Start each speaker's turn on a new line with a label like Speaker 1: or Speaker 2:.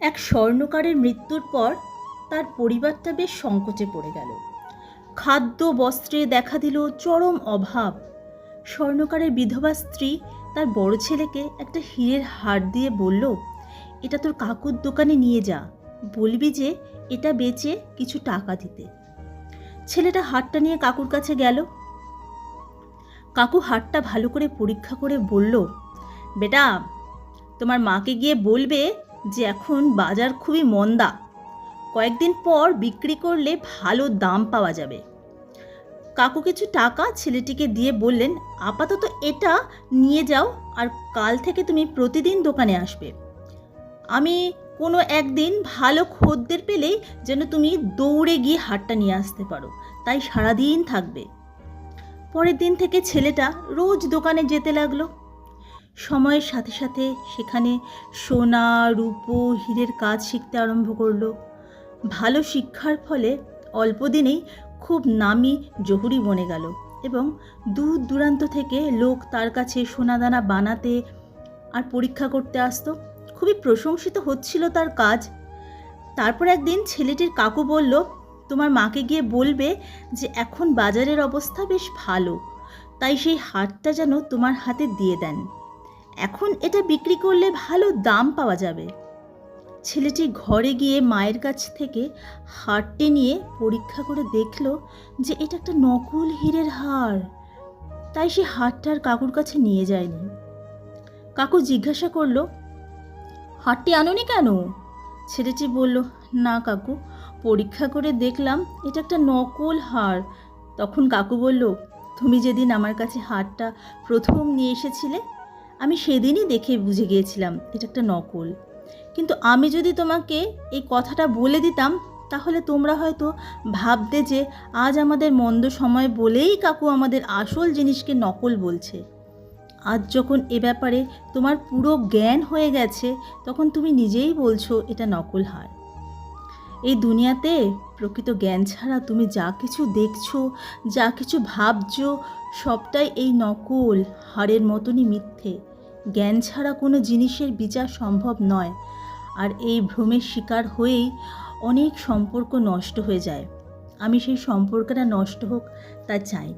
Speaker 1: এক স্বর্ণকারের মৃত্যুর পর তার পরিবারটা বেশ সংকটে পড়ে গেল। খাদ্য, বস্ত্রে দেখা দিল চরম অভাব। স্বর্ণকারের বিধবা স্ত্রী তার বড় ছেলেকে একটা হীরের হার দিয়ে বলল, এটা তোর কাকুর দোকানে নিয়ে যা। বলবি যে এটা বেচে কিছু টাকা দিতে। ছেলেটা হারটা নিয়ে কাকুর কাছে গেল। কাকু হারটা ভালো করে পরীক্ষা করে বলল, বেটা, তোমার মাকে গিয়ে বলবে যে এখন বাজার খুবই মন্দা। কয়েকদিন পর বিক্রি করলে ভালো দাম পাওয়া যাবে। কাকু কিছু টাকা ছেলেটিকে দিয়ে বললেন, আপাতত এটা নিয়ে যাও আর কাল থেকে তুমি প্রতিদিন দোকানে আসবে। আমি কোনো একদিন ভালো খদ্দের পেলেই যেন তুমি দৌড়ে গিয়ে হাটটা নিয়ে আসতে পারো, তাই সারাদিন থাকবে। পরের দিন থেকে ছেলেটা রোজ দোকানে যেতে লাগল। সময়ের সাথে সাথে সেখানে সোনা, রূপো, হীরের কাজ শিখতে আরম্ভ করল। ভালো শিক্ষার ফলে অল্প দিনেই খুব নামি জহুরি বনে গেল এবং দূর দূরান্ত থেকে লোক তার কাছে সোনাদানা বানাতে আর পরীক্ষা করতে আসতো। খুবই প্রশংসিত হচ্ছিল তার কাজ। তারপর একদিন ছেলেটির কাকু বলল, তোমার মাকে গিয়ে বলবে যে এখন বাজারের অবস্থা বেশ ভালো, তাই সেই হাটটা যেন তোমার হাতে দিয়ে দেন। এখন এটা বিক্রি করলে ভালো দাম পাওয়া যাবে। ছেলেটি ঘরে গিয়ে মায়ের কাছ থেকে হারটি নিয়ে পরীক্ষা করে দেখল যে এটা একটা নকল হীরের হার। তাই সে হারটার কাকুর কাছে নিয়ে যায়নি। কাকু জিজ্ঞাসা করল, হারটি আনোনি কেন? ছেলেটি বলল, না কাকু, পরীক্ষা করে দেখলাম এটা একটা নকল হার। তখন কাকু বলল, তুমি যেদিন আমার কাছে হারটা প্রথম নিয়ে এসেছিলে আমি সেদিনই দেখে বুঝে গিয়েছিলাম এটা একটা নকল। কিন্তু আমি যদি তোমাকে এই কথাটা বলে দিতাম, তাহলে তোমরা হয়তো ভাবতে যে আজ আমাদের মন্দ সময় বলেই কাকু আমাদের আসল জিনিসকে নকল বলছে। আজ যখন এ ব্যাপারে তোমার পুরো জ্ঞান হয়ে গেছে, তখন তুমি নিজেই বলছো এটা নকল হার। এই দুনিয়াতে প্রকৃত জ্ঞান ছাড়া তুমি যা কিছু দেখছ, যা কিছু ভাবছ সবটাই এই নকল হারের মতনই মিথ্যে। জ্ঞান ছাড়া কোনো জিনিসের বিচার সম্ভব নয়। আর এই ভ্রমের শিকার হয়েই অনেক সম্পর্ক নষ্ট হয়ে যায়। আমি সেই সম্পর্কটা নষ্ট হোক তা চাইনি।